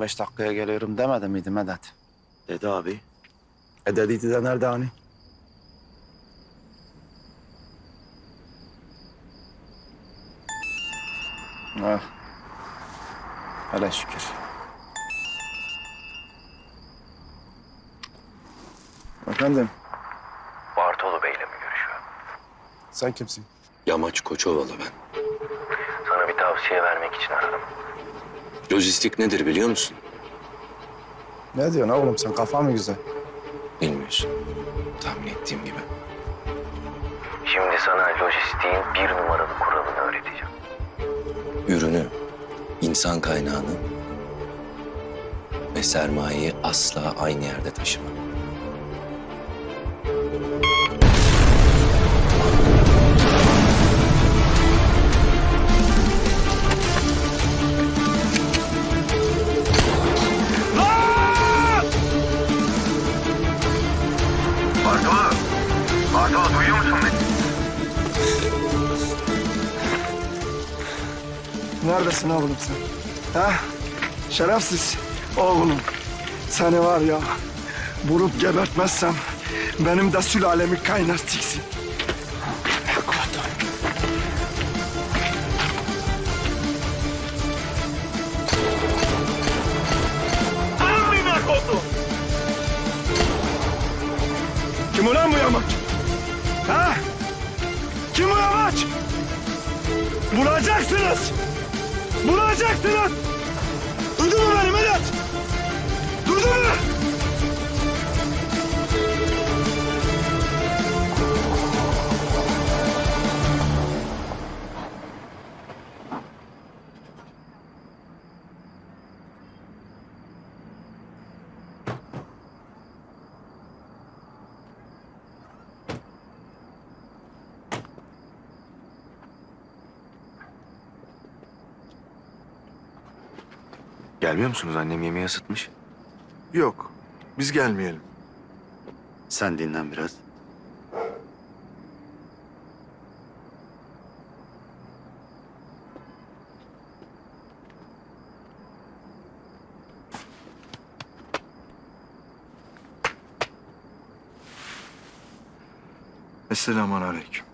...15 dakikaya geliyorum demedi miydi Medet? Dedi abi. E dediydi de nerede hani? Ah. Hele şükür. Efendim, Bartolo Bey'le mi görüşüyor? sen kimsin? Yamaç Koçovalı ben. Sana bir tavsiye vermek için aradım. Lojistik nedir biliyor musun? Ne diyorsun oğlum sen kafa mı güzel? Bilmiyorsun. Tahmin ettiğim gibi. Şimdi sana lojistiğin bir numaralı kuralını öğreteceğim. Ürünü, insan kaynağını ve sermayeyi asla aynı yerde taşıma. Neredesin oğlum sen? Ha? Şerefsiz oğlum. Seni var ya vurup gebertmezsem benim de sülalemi kaynar tiksin. Kim ulan bu yamaç? Ha? Kim bu yamaç? Bulacaksınız. Bulacaksınız. Duydun mu beni Gelmiyor musunuz? Annem yemeği ısıtmış. Yok. Biz gelmeyelim. Sen dinlen biraz. Esselamun aleyküm.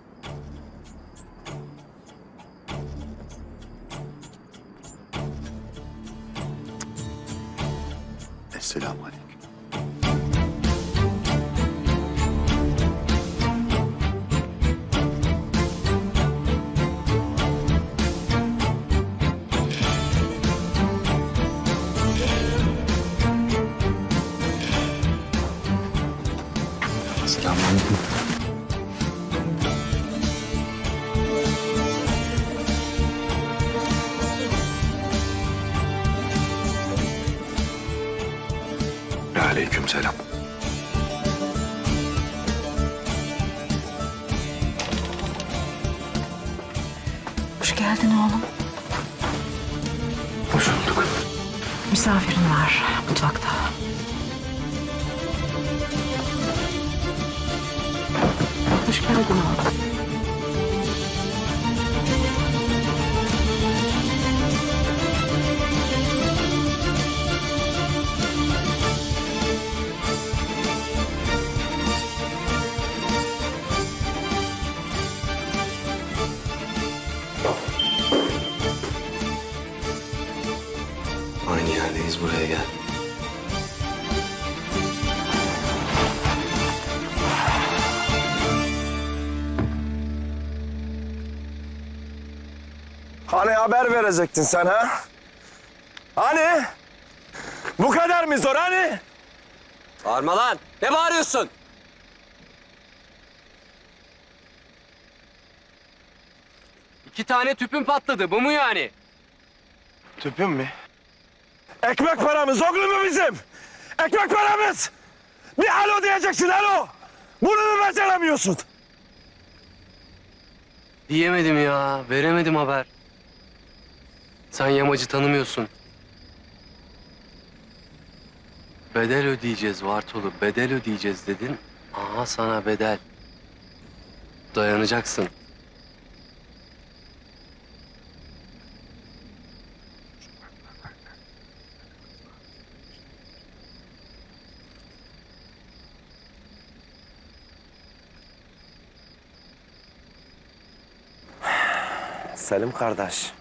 Esselamu aleyküm. Selamünaleyküm. Selam. Buraya gel. Hani haber verecektin sen ha? Hani? Bu kadar mı zor hani? Bağırma lan. Ne bağırıyorsun? İki tane tüpün patladı. Bu mu yani? Tüpün mü? Ekmek paramız oğlum mu bizim? Ekmek paramız! Bir alo diyeceksin alo! Bunu mu beceremiyorsun? Diyemedim ya. Veremedim haber. Sen yamacı tanımıyorsun. Bedel ödeyeceğiz Vartolu. Bedel ödeyeceğiz dedin. Aha sana bedel. Dayanacaksın. Selim kardeş.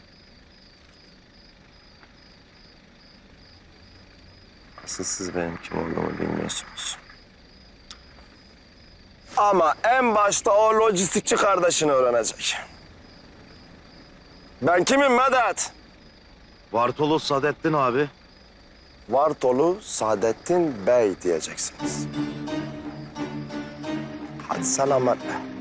Asıl siz benim kim olduğumu bilmiyorsunuz. Ama en başta o lojistikçi kardeşini öğrenecek. Ben kimim Medet? Bartolo Sadettin abi. Vartolu Saadettin Bey diyeceksiniz. Hadi selametle.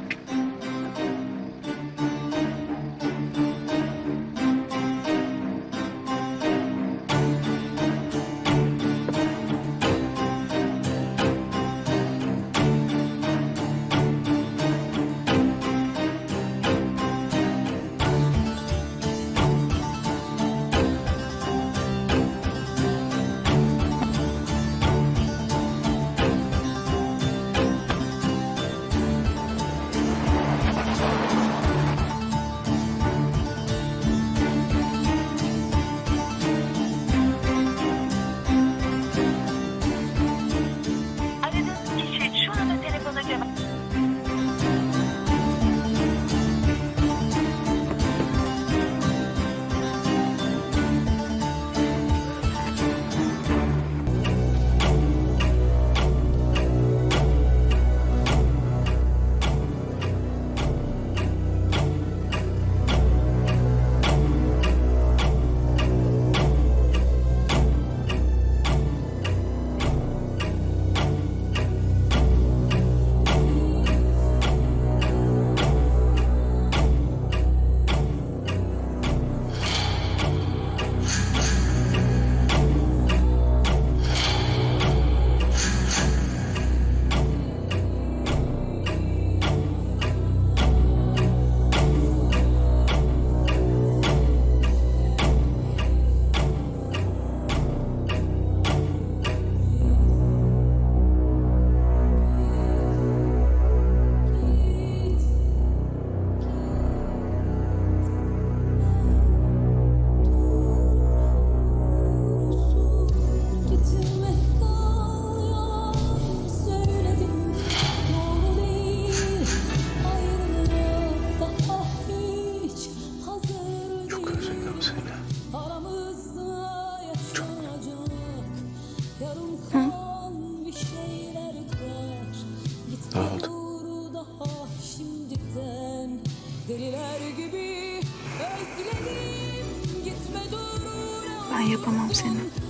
Ben yapamam seni.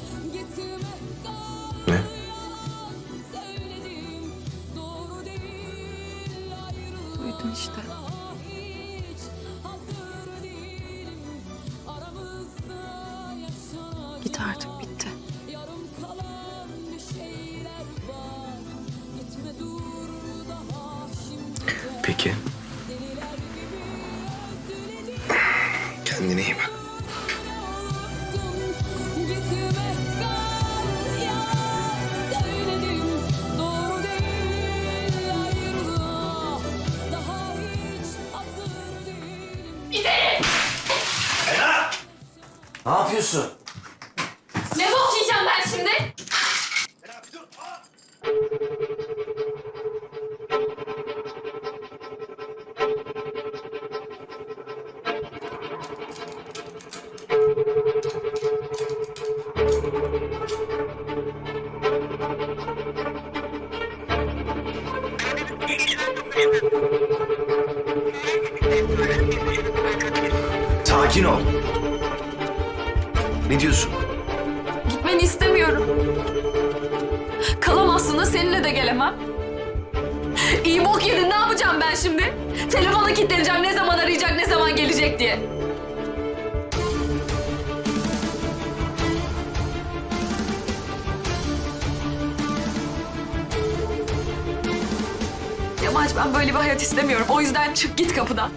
Yamaç ben böyle bir hayat istemiyorum. O yüzden çık git kapıdan.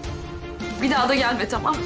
Bir daha da gelme tamam mı?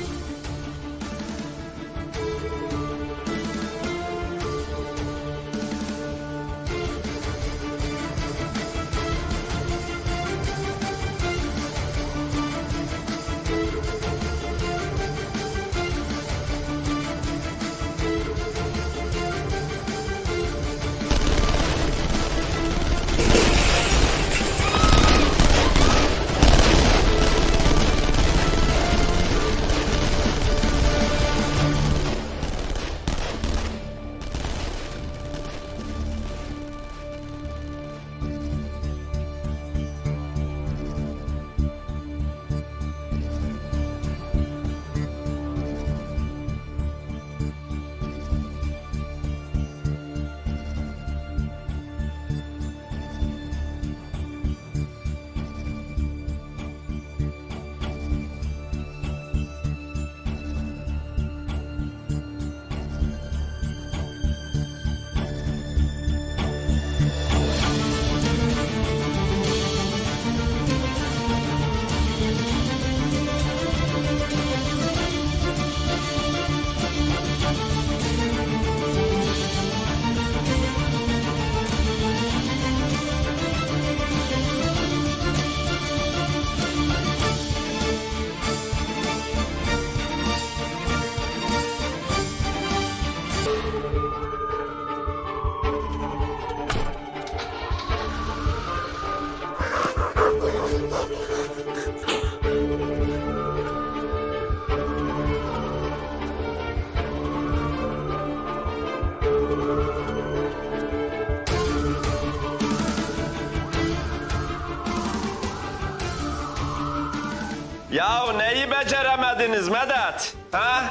Beceremediniz Medet? Ha?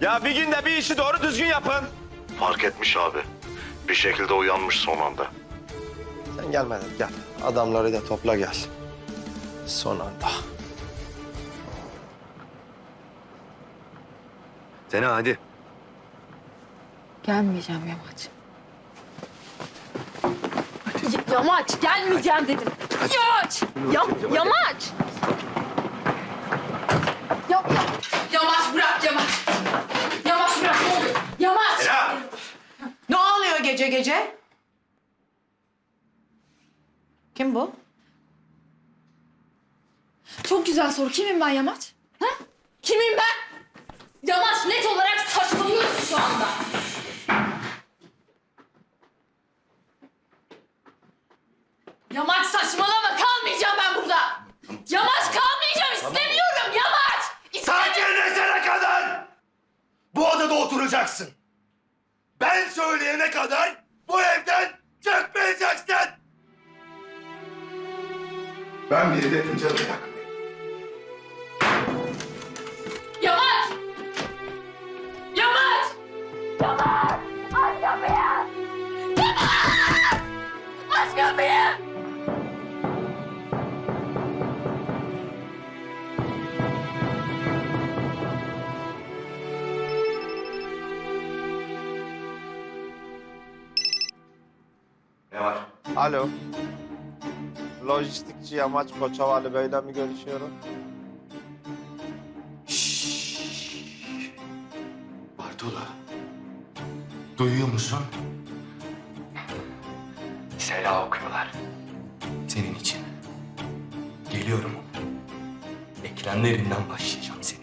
Ya bir günde bir işi doğru düzgün yapın. Fark etmiş abi. Bir şekilde uyanmış son anda. Sen gel Medet gel. Adamları da topla gel. Son anda. Sena hadi. Gelmeyeceğim Yamaç. Yamaç gelmeyeceğim dedim. Yamaç! Yam yamaç! Gece gece? Kim bu? Çok güzel soru. Kimim ben Yamaç? Ha? Kimim ben? Yamaç net olarak saçmalıyorsun şu anda. Yamaç saçmalama. Kalmayacağım ben burada. Yamaç kalmayacağım. istemiyorum Yamaç. İstemiyorum. Sakinleşene kadar bu odada oturacaksın. Ben söyleyene kadar bu evden çıkmayacaksın. Ben biri de canı yakmayayım. Alo. Lojistikçi Yamaç Koçovalı Bey'le mi görüşüyorum? Bartolo. Duyuyor musun? Sela okuyorlar. Senin için. Geliyorum. Eklemlerinden başlayacağım seni.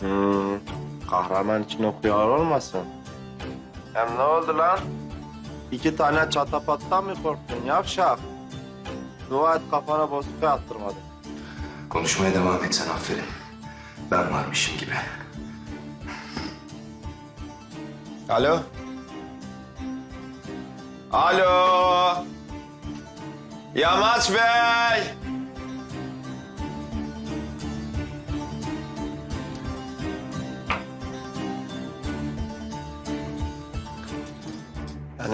Hmm, kahraman için okuyor olmasın? Hem ne oldu lan? İki tane çatapattan mı korktun yavşak? Dua et kafana bozuk attırmadı. Konuşmaya devam et sen aferin. Ben varmışım gibi. Alo? Alo? Yamaç Bey!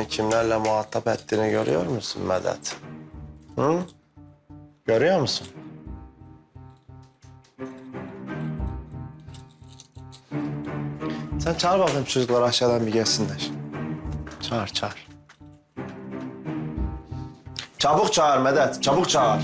Kimlerle muhatap ettiğini görüyor musun Medet? Hı? Görüyor musun? Sen çağır bakayım çocuklar aşağıdan bir gelsinler. Çağır, çağır. Çabuk çağır Medet, çabuk çağır.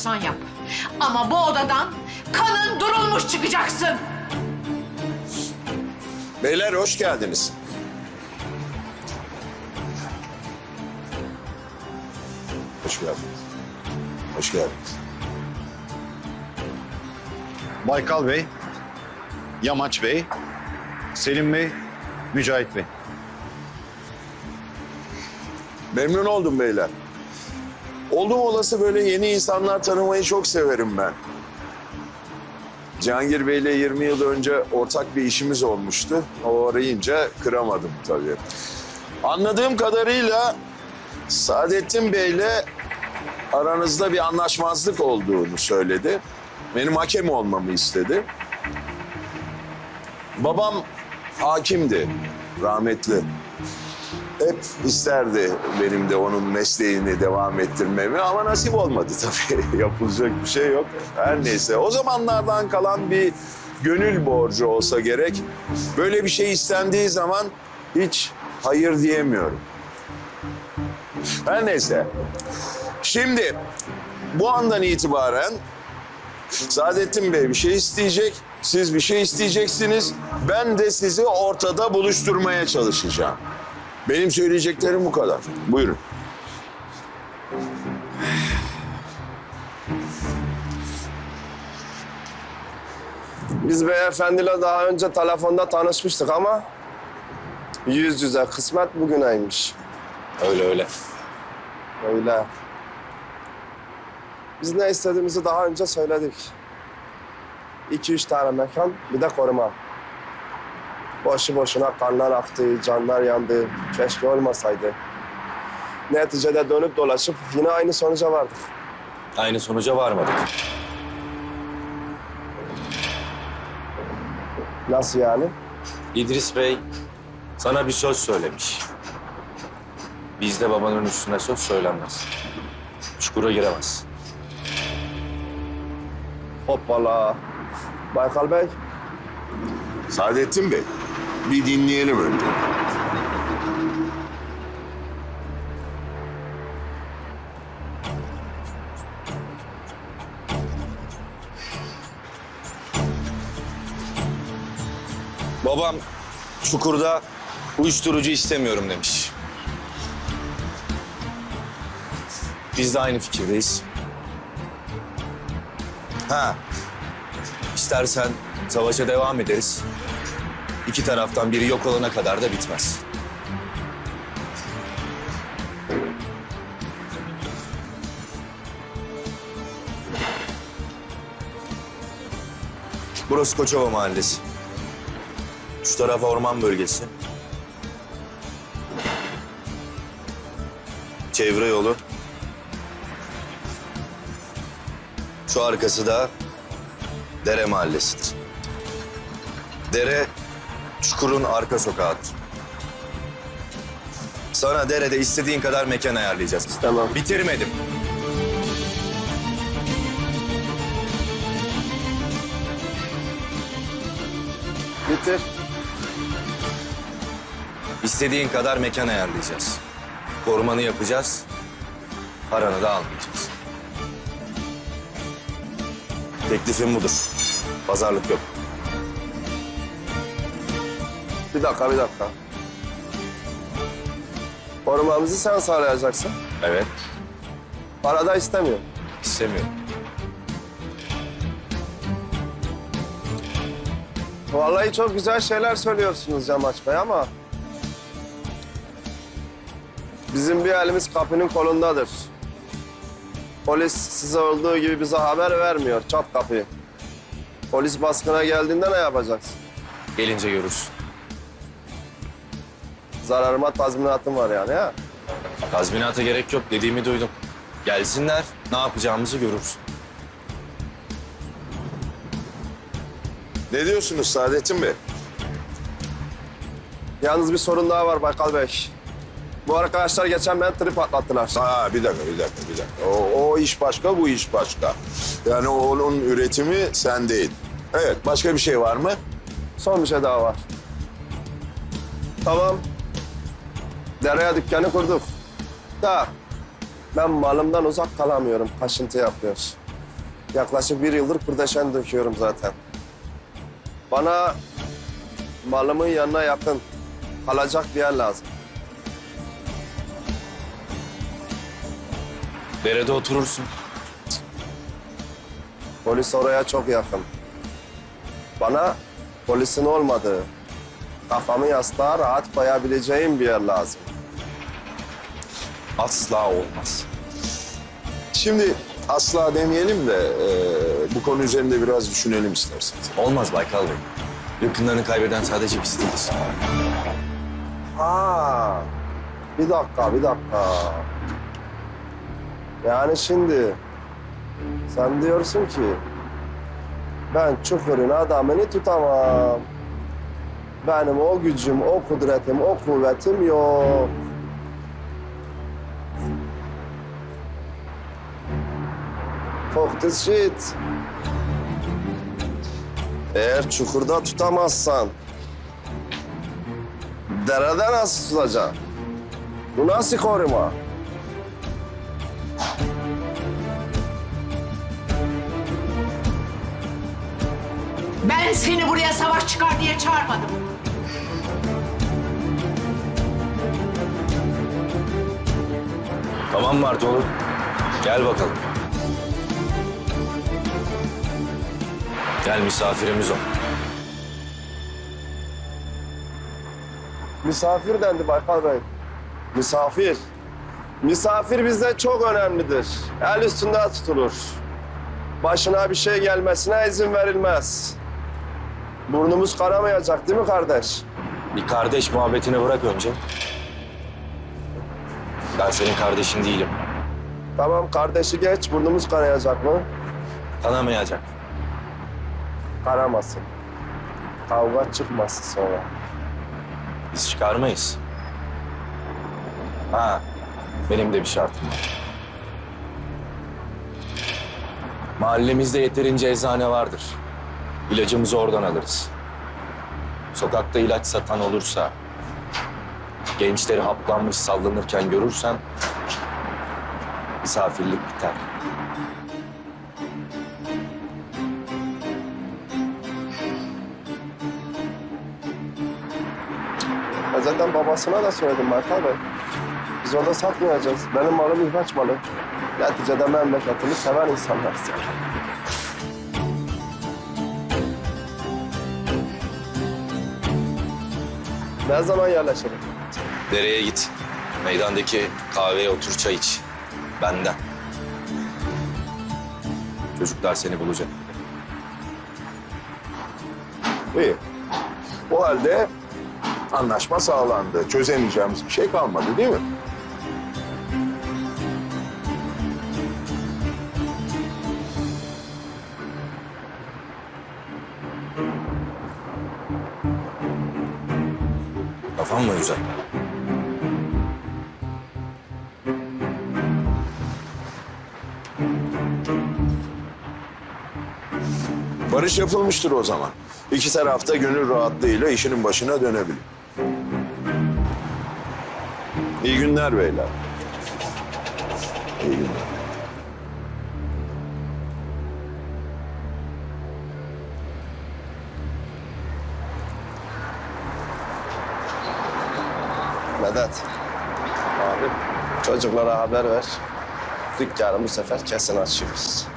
Yapıyorsan yap. Ama bu odadan kanın durulmuş çıkacaksın. Beyler hoş geldiniz. Hoş geldiniz. Hoş geldiniz. Baykal Bey, Yamaç Bey, Selim Bey, Mücahit Bey. Memnun oldum beyler. Oldum olası böyle yeni insanlar tanımayı çok severim ben. Cihangir Bey'le 20 yıl önce ortak bir işimiz olmuştu. O arayınca kıramadım tabii. Anladığım kadarıyla Saadettin Bey'le aranızda bir anlaşmazlık olduğunu söyledi. Benim hakem olmamı istedi. Babam hakimdi, rahmetli. Hep isterdi benim de onun mesleğini devam ettirmemi ama nasip olmadı tabii. Yapılacak bir şey yok. Her neyse o zamanlardan kalan bir gönül borcu olsa gerek. Böyle bir şey istendiği zaman hiç hayır diyemiyorum. Her neyse. Şimdi bu andan itibaren Saadettin Bey bir şey isteyecek, siz bir şey isteyeceksiniz. Ben de sizi ortada buluşturmaya çalışacağım. Benim söyleyeceklerim bu kadar. Buyurun. Biz beyefendiyle daha önce telefonda tanışmıştık ama yüz yüze kısmet bugüneymiş. Öyle öyle. Öyle. Biz ne istediğimizi daha önce söyledik. İki üç tane mekan, bir de koruma. Boşu boşuna kanlar aktı, canlar yandı. Keşke olmasaydı. Neticede dönüp dolaşıp yine aynı sonuca vardık. Aynı sonuca varmadık. Nasıl yani? İdris Bey sana bir söz söylemiş. Bizde babanın üstüne söz söylenmez. Çukura giremez. Hoppala. Baykal Bey, Saadettin Bey, bir dinleyelim önce. Babam çukurda uyuşturucu istemiyorum demiş. Biz de aynı fikirdeyiz. Ha, istersen savaşa devam ederiz. İki taraftan biri yok olana kadar da bitmez. Burası Koçova Mahallesi. Şu taraf orman bölgesi. Çevre yolu. Şu arkası da Dere Mahallesi'dir. Dere, çukurun arka sokağıdır. Sana derede istediğin kadar mekan ayarlayacağız. Tamam. Bitirmedim. bitir. İstediğin kadar mekan ayarlayacağız. Korumanı yapacağız. Paranı da almayacağız. Teklifim budur. Pazarlık yok. Bir dakika, bir dakika. Korumamızı sen sağlayacaksın. Evet. Para da istemiyorum. istemiyorum. Vallahi çok güzel şeyler söylüyorsunuz Yamaç Bey ama... Bizim bir elimiz kapının kolundadır. Polis size olduğu gibi bize haber vermiyor. Çat kapıyı. Polis baskına geldiğinde ne yapacaksın? Gelince görürsün. Zararıma tazminatım var yani ha. Tazminata gerek yok dediğimi duydum. Gelsinler ne yapacağımızı görürsün. Ne diyorsunuz Saadettin Bey? Yalnız bir sorun daha var Baykal Bey. Bu arkadaşlar geçen ben trip atlattılar. Ha bir dakika, bir dakika, bir dakika. O, o iş başka, bu iş başka. Yani onun üretimi sen değil. Evet, başka bir şey var mı? Son bir şey daha var. Tamam. Dereye dükkanı kurduk. Da ben malımdan uzak kalamıyorum. Kaşıntı yapıyor. Yaklaşık bir yıldır kurdeşen döküyorum zaten. Bana malımın yanına yakın kalacak bir yer lazım. Derede oturursun. Polis oraya çok yakın. Bana polisin olmadığı, kafamı yastığa rahat koyabileceğim bir yer lazım. Asla olmaz. Şimdi asla demeyelim de e, bu konu üzerinde biraz düşünelim isterseniz. Olmaz Baykal Bey. Yakınlarını kaybeden sadece biz değiliz. Ha, bir dakika, bir dakika. Yani şimdi sen diyorsun ki ben çukurun adamını tutamam. Benim o gücüm, o kudretim, o kuvvetim yok. Fuck this shit. Eğer çukurda tutamazsan derede nasıl tutacaksın? Bu nasıl koruma? Ben seni buraya savaş çıkar diye çağırmadım. Tamam mı Artoğlu? Gel bakalım. Gel misafirimiz ol. Misafir dendi Baykal Bey. Misafir. Misafir bizde çok önemlidir. El üstünde tutulur. Başına bir şey gelmesine izin verilmez. Burnumuz kanamayacak değil mi kardeş? Bir kardeş muhabbetini bırak önce. Ben senin kardeşin değilim. Tamam kardeşi geç, burnumuz kanayacak mı? Kanamayacak. Kanamasın. Kavga çıkmasın sonra. Biz çıkarmayız. Ha, benim de bir şartım var. Mahallemizde yeterince eczane vardır. İlacımızı oradan alırız. Sokakta ilaç satan olursa, gençleri haplanmış sallanırken görürsen misafirlik biter. Ben zaten babasına da söyledim Baykal Bey. Biz orada satmayacağız. Benim malım ihraç malı. Neticede memleketini seven insanlar. Ne zaman yerleşelim? Dereye git. Meydandaki kahveye otur çay iç. Benden. Çocuklar seni bulacak. İyi. O halde anlaşma sağlandı. Çözemeyeceğimiz bir şey kalmadı değil mi? Kafan mı güzel? Barış yapılmıştır o zaman. İki tarafta gönül rahatlığıyla işinin başına dönebilir. İyi günler beyler. İyi günler. Medet. Abi çocuklara haber ver. Dükkanı bu sefer kesin açıyoruz.